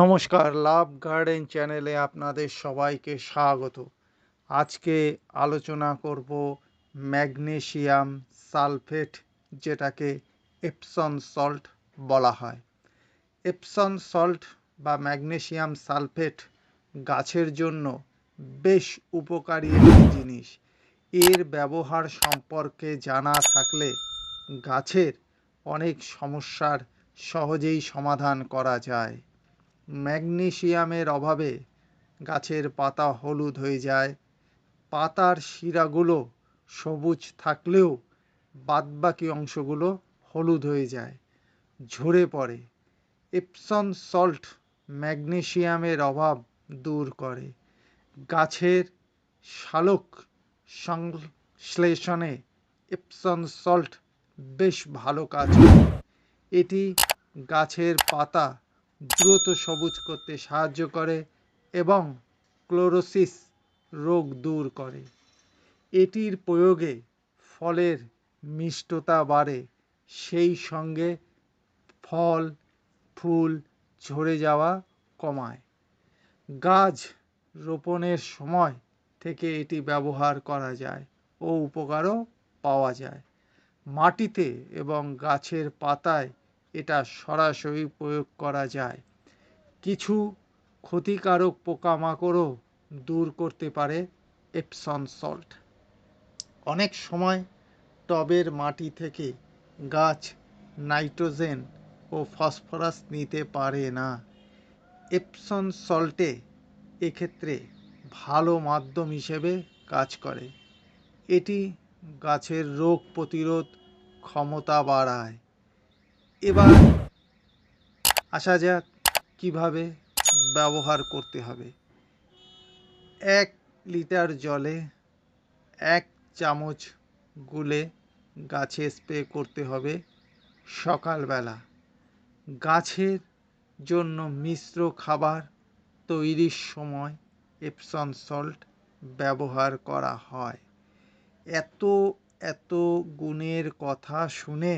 নমস্কার, লাভ গার্ডেন চ্যানেলে আপনাদের সবাইকে স্বাগত। আজকে আলোচনা করব ম্যাগনেসিয়াম সালফেট, যেটাকে এপসন সল্ট বলা হয়। এপসন সল্ট বা ম্যাগনেসিয়াম সালফেট গাছের জন্য বেশ উপকারী একটি জিনিস। এর ব্যবহার সম্পর্কে জানা থাকলে গাছের অনেক সমস্যার সহজেই সমাধান করা যায়। ম্যাগনেসিয়ামের অভাবে গাছের পাতা হলুদ হয়ে যায়। পাতার শিরাগুলো সবুজ থাকলেও বাদবাকি অংশগুলো হলুদ হয়ে যায়, ঝরে পড়ে। এপসন সল্ট ম্যাগনেসিয়ামের অভাব দূর করে। গাছের শালক সংশ্লেষণে এপসন সল্ট বেশ ভালো কাজ করে। এটি গাছের পাতা দ্রুত সবুজ করতে সাহায্য করে এবং ক্লোরোসিস রোগ দূর করে। এটির প্রয়োগে ফলের মিষ্টতা বাড়ে, সেই সঙ্গে ফল, ফুল ঝরে যাওয়া কমায়। গাছ রোপণের সময় থেকে এটি ব্যবহার করা যায় ও উপকারও পাওয়া যায়। মাটিতে এবং গাছের পাতায় এটা সরাসরি প্রয়োগ করা যায়। কিছু ক্ষতিকারক পোকামাকড়ও দূর করতে পারে এপসন সল্ট অনেক সময় টবের মাটি থেকে গাছ নাইট্রোজেন ও ফসফরাস নিতে পারে না। এপসন সল্টে এক্ষেত্রে ভালো মাধ্যম হিসেবে কাজ করে। এটি গাছের রোগ প্রতিরোধ ক্ষমতা বাড়ায়। এবার আসা যাক কীভাবে ব্যবহার করতে হবে। এক লিটার জলে এক চামচ গুলে গাছে স্প্রে করতে হবে সকালবেলা। গাছের জন্য মিশ্র খাবার তৈরির সময় এপসন সল্ট ব্যবহার করা হয়। এত এত গুণের কথা শুনে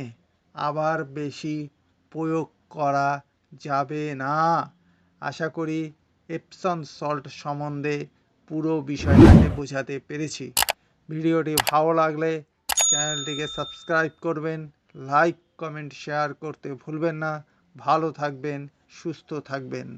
আবার বেশি প্রয়োগ করা যাবে না। আশা করি এপসন সল্ট সম্বন্ধে পুরো বিষয়টাকে বোঝাতে পেরেছি। ভিডিওটি ভালো লাগলে চ্যানেলটিকে সাবস্ক্রাইব করবেন, লাইক, কমেন্ট, শেয়ার করতে ভুলবেন না। ভালো থাকবেন, সুস্থ থাকবেন।